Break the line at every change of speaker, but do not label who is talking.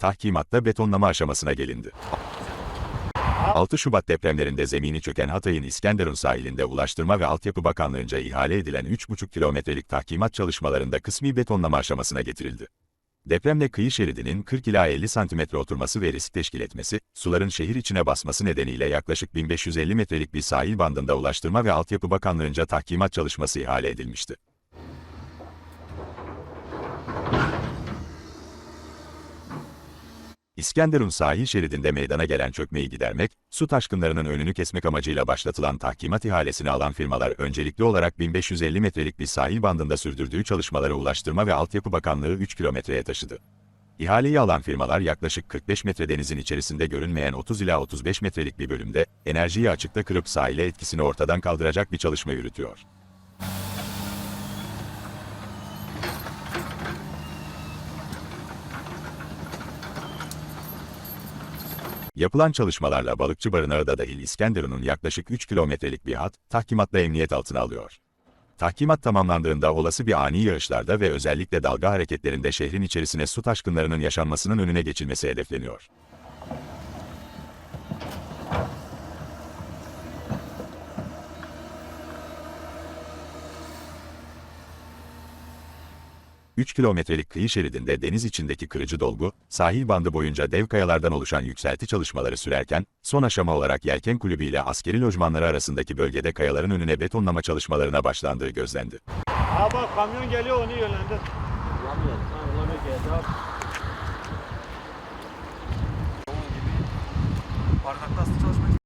tahkimatta betonlama aşamasına gelindi. 6 Şubat depremlerinde zemini çöken Hatay'ın İskenderun sahilinde Ulaştırma ve Altyapı Bakanlığı'nca ihale edilen 3,5 kilometrelik tahkimat çalışmalarında kısmi betonlama aşamasına getirildi. Depremle kıyı şeridinin 40 ila 50 santimetre oturması ve risk teşkil etmesi, suların şehir içine basması nedeniyle yaklaşık 1550 metrelik bir sahil bandında Ulaştırma ve Altyapı Bakanlığı'nca tahkimat çalışması ihale edilmişti. İskenderun sahil şeridinde meydana gelen çökmeyi gidermek, su taşkınlarının önünü kesmek amacıyla başlatılan tahkimat ihalesini alan firmalar öncelikli olarak 1550 metrelik bir sahil bandında sürdürdüğü çalışmaları Ulaştırma ve Altyapı Bakanlığı 3 kilometreye taşıdı. İhaleyi alan firmalar yaklaşık 45 metre denizin içerisinde görünmeyen 30 ila 35 metrelik bir bölümde, enerjiyi açıkta kırıp sahile etkisini ortadan kaldıracak bir çalışma yürütüyor. Yapılan çalışmalarla balıkçı barınağı da dahil İskenderun'un yaklaşık 3 kilometrelik bir hat, tahkimatla emniyet altına alıyor. Tahkimat tamamlandığında olası bir ani yağışlarda ve özellikle dalga hareketlerinde şehrin içerisine su taşkınlarının yaşanmasının önüne geçilmesi hedefleniyor. ...3 kilometrelik kıyı şeridinde deniz içindeki kırıcı dolgu, sahil bandı boyunca dev kayalardan oluşan yükselti çalışmaları sürerken, son aşama olarak Yelken Kulübü ile askeri lojmanları arasındaki bölgede kayaların önüne betonlama çalışmalarına başlandığı gözlendi.
Bak kamyon geliyor onu yönlendir.
Ulamıyor. Ha,